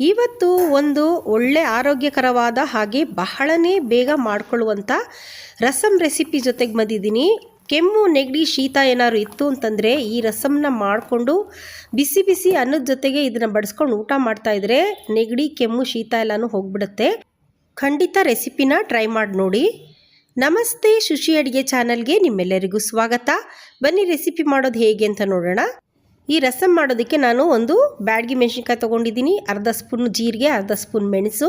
ಇವತ್ತು ಒಂದು ಒಳ್ಳೆ ಆರೋಗ್ಯಕರವಾದ ಹಾಗೆ ಬಹಳನೇ ಬೇಗ ಮಾಡಿಕೊಳ್ಳುವಂಥ ರಸಂ ರೆಸಿಪಿ ಜೊತೆಗೆ ಬಂದಿದ್ದೀನಿ. ಕೆಮ್ಮು, ನೆಗಡಿ, ಶೀತ ಏನಾದ್ರು ಇತ್ತು ಅಂತಂದರೆ ಈ ರಸಮ್ನ ಮಾಡಿಕೊಂಡು ಬಿಸಿ ಬಿಸಿ ಅನ್ನದ ಜೊತೆಗೆ ಇದನ್ನು ಬಡಿಸ್ಕೊಂಡು ಊಟ ಮಾಡ್ತಾ ಇದ್ರೆ ನೆಗಡಿ, ಕೆಮ್ಮು, ಶೀತ ಎಲ್ಲನೂ ಹೋಗ್ಬಿಡುತ್ತೆ. ಖಂಡಿತ ರೆಸಿಪಿನ ಟ್ರೈ ಮಾಡಿ ನೋಡಿ. ನಮಸ್ತೆ, ಶುಶಿ ಅಡುಗೆ ಚಾನಲ್ಗೆ ನಿಮ್ಮೆಲ್ಲರಿಗೂ ಸ್ವಾಗತ. ಬನ್ನಿ ರೆಸಿಪಿ ಮಾಡೋದು ಹೇಗೆ ಅಂತ ನೋಡೋಣ. ಈ ರಸಮ್ ಮಾಡೋದಕ್ಕೆ ನಾನು ಒಂದು ಬ್ಯಾಡ್ಗಿ ಮೆಣಸಿನ್ಕಾಯಿ ತೊಗೊಂಡಿದ್ದೀನಿ, ಅರ್ಧ ಸ್ಪೂನ್ ಜೀರಿಗೆ, ಅರ್ಧ ಸ್ಪೂನ್ ಮೆಣಸು,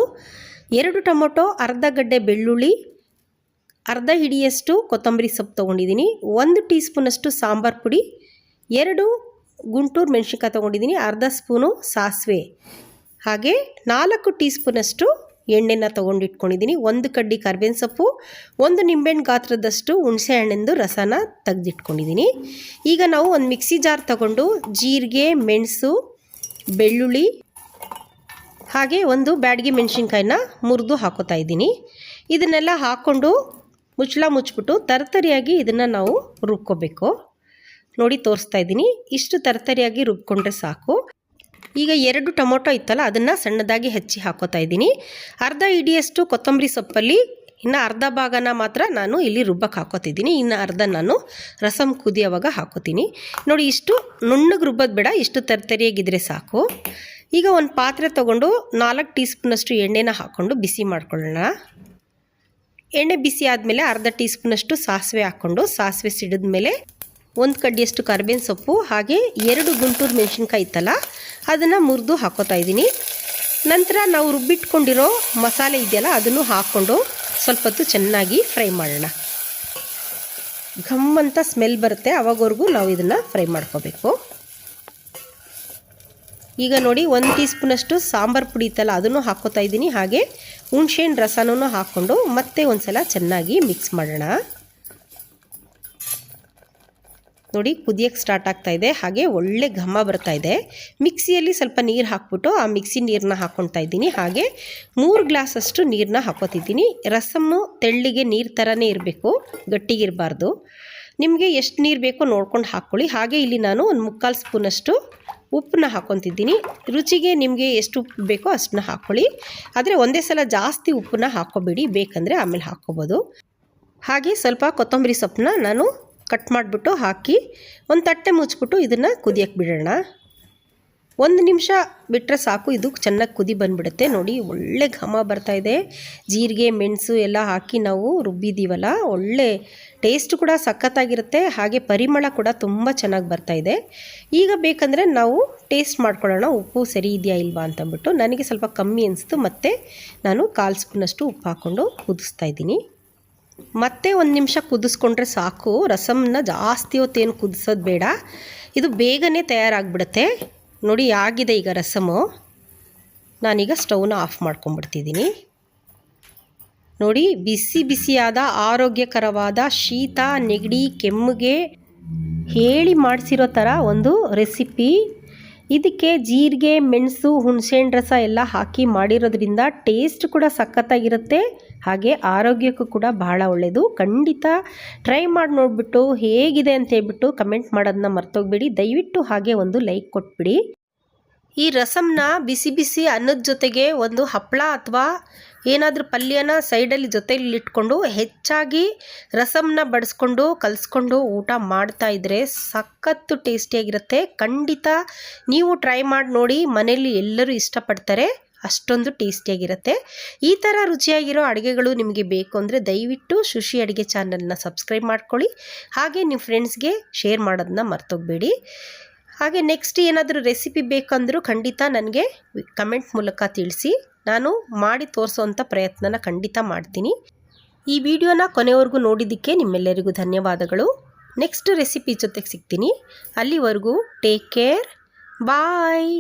ಎರಡು ಟೊಮೊಟೊ, ಅರ್ಧ ಗಡ್ಡೆ ಬೆಳ್ಳುಳ್ಳಿ, ಅರ್ಧ ಹಿಡಿಯಷ್ಟು ಕೊತ್ತಂಬರಿ ಸೊಪ್ಪು ತೊಗೊಂಡಿದ್ದೀನಿ, ಒಂದು ಟೀ ಸ್ಪೂನಷ್ಟು ಸಾಂಬಾರು ಪುಡಿ, ಎರಡು ಗುಂಟೂರು ಮೆಣಸಿನ್ಕಾಯಿ ತೊಗೊಂಡಿದ್ದೀನಿ, ಅರ್ಧ ಸ್ಪೂನು ಸಾಸಿವೆ. ಹಾಗೆ ನಾಲ್ಕು ಟೀ ಸ್ಪೂನಷ್ಟು ಎಣ್ಣೆನ ತೊಗೊಂಡಿಟ್ಕೊಂಡಿದ್ದೀನಿ ಒಂದು ಕಡ್ಡಿ ಕರ್ಬೇವಿನ ಸೊಪ್ಪು, ಒಂದು ನಿಂಬೆಹಣ್ಣು ಗಾತ್ರದಷ್ಟು ಹುಣಸೆ ಹಣ್ಣಿಂದು ರಸನ ತೆಗೆದಿಟ್ಕೊಂಡಿದ್ದೀನಿ ಈಗ ನಾವು ಒಂದು ಮಿಕ್ಸಿ ಜಾರ್ ತಗೊಂಡು ಜೀರಿಗೆ, ಮೆಣಸು, ಬೆಳ್ಳುಳ್ಳಿ, ಹಾಗೆ ಒಂದು ಬ್ಯಾಡಗಿ ಮೆಣಸಿನ್ಕಾಯಿನ ಮುರಿದು ಹಾಕೋತಾ ಇದ್ದೀನಿ. ಇದನ್ನೆಲ್ಲ ಹಾಕ್ಕೊಂಡು ಮುಚ್ಚಳ ಮುಚ್ಚಿಬಿಟ್ಟು ತರತರಿಯಾಗಿ ಇದನ್ನು ನಾವು ರುಬ್ಕೋಬೇಕು. ನೋಡಿ ತೋರಿಸ್ತಾ ಇದ್ದೀನಿ. ಇಷ್ಟು ತರತರಿಯಾಗಿ ರುಬ್ಕೊಂಡ್ರೆ ಸಾಕು. ಈಗ ಎರಡು ಟೊಮೊಟೊ ಇತ್ತಲ್ಲ, ಅದನ್ನು ಸಣ್ಣದಾಗಿ ಹೆಚ್ಚಿ ಹಾಕೋತಾ ಇದ್ದೀನಿ. ಅರ್ಧ ಇಡಿಯಷ್ಟು ಕೊತ್ತಂಬರಿ ಸೊಪ್ಪಲ್ಲಿ, ಇನ್ನು ಅರ್ಧ ಭಾಗನ ಮಾತ್ರ ನಾನು ಇಲ್ಲಿ ರುಬ್ಬಕ್ಕೆ ಹಾಕೋತಿದ್ದೀನಿ. ಇನ್ನು ಅರ್ಧ ನಾನು ರಸಮ್ ಕುದಿಯೋವಾಗ ಹಾಕೋತೀನಿ. ನೋಡಿ, ಇಷ್ಟು ನುಣ್ಣಗೆ ರುಬ್ಬೋದು ಬೇಡ, ಇಷ್ಟು ತರ್ತರಿಯಾಗಿದ್ದರೆ ಸಾಕು. ಈಗ ಒಂದು ಪಾತ್ರೆ ತೊಗೊಂಡು ನಾಲ್ಕು ಟೀ ಸ್ಪೂನಷ್ಟು ಎಣ್ಣೆನ ಹಾಕ್ಕೊಂಡು ಬಿಸಿ ಮಾಡ್ಕೊಳ್ಳೋಣ. ಎಣ್ಣೆ ಬಿಸಿ ಆದಮೇಲೆ ಅರ್ಧ ಟೀ ಸ್ಪೂನಷ್ಟು ಸಾಸಿವೆ ಹಾಕ್ಕೊಂಡು, ಸಾಸಿವೆ ಸಿಡಿದ ಮೇಲೆ ಒಂದು ಕಡ್ಡಿಯಷ್ಟು ಕರ್ಬೇವಿನ ಸೊಪ್ಪು, ಹಾಗೆ ಎರಡು ಗುಂಟೂರು ಮೆಣಸಿನ್ಕಾಯಿ ಇತ್ತಲ್ಲ, ಅದನ್ನು ಮುರಿದು ಹಾಕೋತಾ ಇದ್ದೀನಿ. ನಂತರ ನಾವು ರುಬ್ಬಿಟ್ಕೊಂಡಿರೋ ಮಸಾಲೆ ಇದೆಯಲ್ಲ, ಅದನ್ನು ಹಾಕ್ಕೊಂಡು ಸ್ವಲ್ಪ ಹೊತ್ತು ಚೆನ್ನಾಗಿ ಫ್ರೈ ಮಾಡೋಣ. ಘಮ್ ಅಂತ ಸ್ಮೆಲ್ ಬರುತ್ತೆ, ಅವಾಗವರೆಗೂ ನಾವು ಇದನ್ನು ಫ್ರೈ ಮಾಡ್ಕೋಬೇಕು. ಈಗ ನೋಡಿ, ಒಂದು ಟೀ ಸ್ಪೂನಷ್ಟು ಸಾಂಬಾರು ಪುಡಿ ಇತ್ತಲ್ಲ, ಅದನ್ನು ಹಾಕೋತಾ ಇದ್ದೀನಿ. ಹಾಗೆ ಹುಣ್ಸೆಹಣ್ಣು ರಸನೂ ಹಾಕ್ಕೊಂಡು ಮತ್ತೆ ಒಂದು ಸಲ ಚೆನ್ನಾಗಿ ಮಿಕ್ಸ್ ಮಾಡೋಣ. ನೋಡಿ ಕುದಿಯೋಕ್ಕೆ ಸ್ಟಾರ್ಟ್ ಆಗ್ತಾ ಇದೆ. ಹಾಗೆ ಒಳ್ಳೆ ಘಮ ಬರ್ತಾ ಇದೆ. ಮಿಕ್ಸಿಯಲ್ಲಿ ಸ್ವಲ್ಪ ನೀರು ಹಾಕ್ಬಿಟ್ಟು ಆ ಮಿಕ್ಸಿ ನೀರನ್ನ ಹಾಕ್ಕೊಳ್ತಾ ಇದ್ದೀನಿ. ಹಾಗೆ ಮೂರು ಗ್ಲಾಸಷ್ಟು ನೀರನ್ನ ಹಾಕೋತಿದ್ದೀನಿ. ರಸಮ್ಮು ತೆಳ್ಳಿಗೆ ನೀರು ಥರನೇ ಇರಬೇಕು, ಗಟ್ಟಿಗಿರಬಾರ್ದು. ನಿಮಗೆ ಎಷ್ಟು ನೀರು ಬೇಕೋ ನೋಡ್ಕೊಂಡು ಹಾಕ್ಕೊಳ್ಳಿ ಹಾಗೆ ಇಲ್ಲಿ ನಾನು ಒಂದು ಮುಕ್ಕಾಲು ಸ್ಪೂನಷ್ಟು ಉಪ್ಪನ್ನ ಹಾಕ್ಕೊತಿದ್ದೀನಿ ರುಚಿಗೆ ನಿಮಗೆ ಎಷ್ಟು ಉಪ್ಪು ಬೇಕೋ ಅಷ್ಟನ್ನ ಹಾಕ್ಕೊಳ್ಳಿ ಆದರೆ ಒಂದೇ ಸಲ ಜಾಸ್ತಿ ಉಪ್ಪನ್ನ ಹಾಕ್ಕೋಬೇಡಿ ಬೇಕಂದರೆ ಆಮೇಲೆ ಹಾಕ್ಕೋಬೋದು ಹಾಗೆ ಸ್ವಲ್ಪ ಕೊತ್ತಂಬರಿ ಸೊಪ್ಪನ್ನ ನಾನು ಕಟ್ ಮಾಡಿಬಿಟ್ಟು ಹಾಕಿ ಒಂದು ತಟ್ಟೆ ಮುಚ್ಚಿಬಿಟ್ಟು ಇದನ್ನು ಕುದಿಯೋಕ್ಕೆ ಬಿಡೋಣ. ಒಂದು ನಿಮಿಷ ಬಿಟ್ಟರೆ ಸಾಕು, ಇದು ಚೆನ್ನಾಗಿ ಕುದಿ ಬಂದುಬಿಡುತ್ತೆ. ನೋಡಿ, ಒಳ್ಳೆ ಘಮ ಬರ್ತಾ ಇದೆ. ಜೀರಿಗೆ, ಮೆಣಸು ಎಲ್ಲ ಹಾಕಿ ನಾವು ರುಬ್ಬಿದ್ದೀವಲ್ಲ, ಒಳ್ಳೆ ಟೇಸ್ಟ್ ಕೂಡ ಸಖತ್ತಾಗಿರುತ್ತೆ. ಹಾಗೆ ಪರಿಮಳ ಕೂಡ ತುಂಬ ಚೆನ್ನಾಗಿ ಬರ್ತಾ ಇದೆ. ಈಗ ಬೇಕಂದರೆ ನಾವು ಟೇಸ್ಟ್ ಮಾಡ್ಕೊಳ್ಳೋಣ, ಉಪ್ಪು ಸರಿ ಇದೆಯಾ ಇಲ್ವಾ ಅಂತಂದ್ಬಿಟ್ಟು. ನನಗೆ ಸ್ವಲ್ಪ ಕಮ್ಮಿ ಅನಿಸ್ತು, ಮತ್ತು ನಾನು ಕಾಲು ಸ್ಪೂನಷ್ಟು ಉಪ್ಪು ಹಾಕ್ಕೊಂಡು ಕುದಿಸ್ತಾ ಇದ್ದೀನಿ. ಮತ್ತೆ ಒಂದು ನಿಮಿಷ ಕುದಿಸ್ಕೊಂಡ್ರೆ ಸಾಕು. ರಸಮ್ನ ಜಾಸ್ತಿ ಹೊತ್ತೇನು ಕುದಿಸೋದು ಬೇಡ. ಇದು ಬೇಗನೆ ತಯಾರಾಗಿಬಿಡುತ್ತೆ. ನೋಡಿ, ಆಗಿದೆ ಈಗ ರಸಮು. ನಾನೀಗ ಸ್ಟವ್ನ ಆಫ್ ಮಾಡ್ಕೊಂಬಿಡ್ತಿದ್ದೀನಿ ನೋಡಿ, ಬಿಸಿ ಬಿಸಿಯಾದ, ಆರೋಗ್ಯಕರವಾದ ಶೀತ, ನೆಗಡಿ, ಕೆಮ್ಮಿಗೆ ಹೇಳಿ ಮಾಡಿಸಿರೋ ಥರ ಒಂದು ರೆಸಿಪಿ. ಇದಕ್ಕೆ ಜೀರಿಗೆ, ಮೆಣಸು, ಹುಣಸೆಹಣ್ಣು ರಸ ಎಲ್ಲ ಹಾಕಿ ಮಾಡಿರೋದ್ರಿಂದ ಟೇಸ್ಟ್ ಕೂಡ ಸಖತ್ತಾಗಿರುತ್ತೆ. ಹಾಗೆ ಆರೋಗ್ಯಕ್ಕೂ ಕೂಡ ಬಹಳ ಒಳ್ಳೆಯದು ಖಂಡಿತ ಟ್ರೈ ಮಾಡಿ ನೋಡಿಬಿಟ್ಟು ಹೇಗಿದೆ ಅಂತ ಹೇಳ್ಬಿಟ್ಟು ಕಮೆಂಟ್ ಮಾಡೋದನ್ನ ಮರ್ತೋಗ್ಬೇಡಿ. ದಯವಿಟ್ಟು ಹಾಗೆ ಒಂದು ಲೈಕ್ ಕೊಟ್ಬಿಡಿ. ಈ ರಸಮ್ನ ಬಿಸಿ ಬಿಸಿ ಅನ್ನದ ಜೊತೆಗೆ ಒಂದು ಹಪ್ಪಳ ಅಥವಾ ಏನಾದರೂ ಪಲ್ಯನ ಸೈಡಲ್ಲಿ ಜೊತೆಯಲ್ಲಿ ಇಟ್ಕೊಂಡು ಹೆಚ್ಚಾಗಿ ರಸಮ್ನ ಬಡಿಸ್ಕೊಂಡು ಕಲಿಸ್ಕೊಂಡು ಊಟ ಮಾಡ್ತಾ ಇದ್ದರೆ ಸಖತ್ತು ಟೇಸ್ಟಿಯಾಗಿರುತ್ತೆ. ಖಂಡಿತ ನೀವು ಟ್ರೈ ಮಾಡಿ ನೋಡಿ, ಮನೆಯಲ್ಲಿ ಎಲ್ಲರೂ ಇಷ್ಟಪಡ್ತಾರೆ, ಅಷ್ಟೊಂದು ಟೇಸ್ಟಿಯಾಗಿರುತ್ತೆ. ಈ ಥರ ರುಚಿಯಾಗಿರೋ ಅಡುಗೆಗಳು ನಿಮಗೆ ಬೇಕು ಅಂದರೆ ದಯವಿಟ್ಟು ಶುಶಿ ಅಡುಗೆ ಚಾನಲ್ನ ಸಬ್ಸ್ಕ್ರೈಬ್ ಮಾಡ್ಕೊಳ್ಳಿ. ಹಾಗೆ ನಿಮ್ಮ ಫ್ರೆಂಡ್ಸ್ಗೆ ಶೇರ್ ಮಾಡೋದನ್ನ ಮರ್ತೋಗಬೇಡಿ. ಹಾಗೆ ನೆಕ್ಸ್ಟ್ ಏನಾದರೂ ರೆಸಿಪಿ ಬೇಕಂದರೂ ಖಂಡಿತ ನನಗೆ ಕಮೆಂಟ್ ಮೂಲಕ ತಿಳಿಸಿ. ನಾನು ಮಾಡಿ ತೋರಿಸೋವಂಥ ಪ್ರಯತ್ನನ ಖಂಡಿತ ಮಾಡ್ತೀನಿ. ಈ ವಿಡಿಯೋನ ಕೊನೆವರೆಗೂ ನೋಡಿದ್ದಕ್ಕೆ ನಿಮ್ಮೆಲ್ಲರಿಗೂ ಧನ್ಯವಾದಗಳು. ನೆಕ್ಸ್ಟ್ ರೆಸಿಪಿ ಜೊತೆಗೆ ಸಿಗ್ತೀನಿ. ಅಲ್ಲಿವರೆಗೂ ಟೇಕ್ ಕೇರ್ ಬಾಯ್